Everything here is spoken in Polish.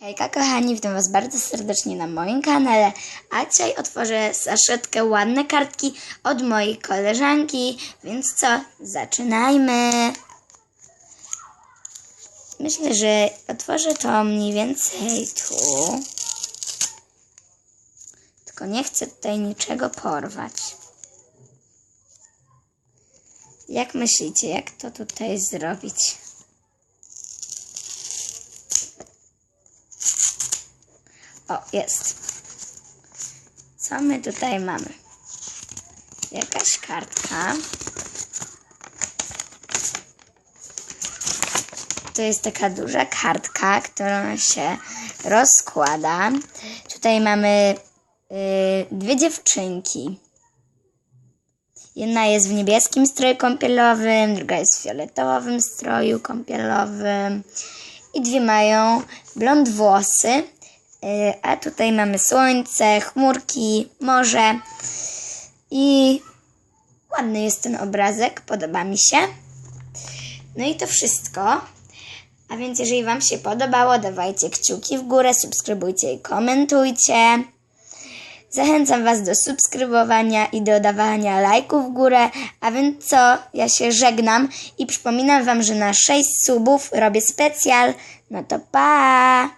Hejka kochani, witam was bardzo serdecznie na moim kanale, a dzisiaj otworzę saszetkę ładne kartki od mojej koleżanki, więc co, zaczynajmy. Myślę, że otworzę to mniej więcej tu. Tylko nie chcę tutaj niczego porwać. Jak myślicie, jak to tutaj zrobić? O, jest. Co my tutaj mamy? Jakaś kartka. To jest taka duża kartka, którą się rozkłada. Tutaj mamy y, dwie dziewczynki. Jedna jest w niebieskim stroju kąpielowym, druga jest w fioletowym stroju kąpielowym. I dwie mają blond włosy. Y, A tutaj mamy słońce, chmurki, morze. I ładny jest ten obrazek, podoba mi się. No i to wszystko. A więc jeżeli Wam się podobało, dawajcie kciuki w górę, subskrybujcie i komentujcie. Zachęcam Was do subskrybowania i dodawania lajków w górę. A więc co? Ja się żegnam i przypominam Wam, że na 6 subów robię specjal. No to pa!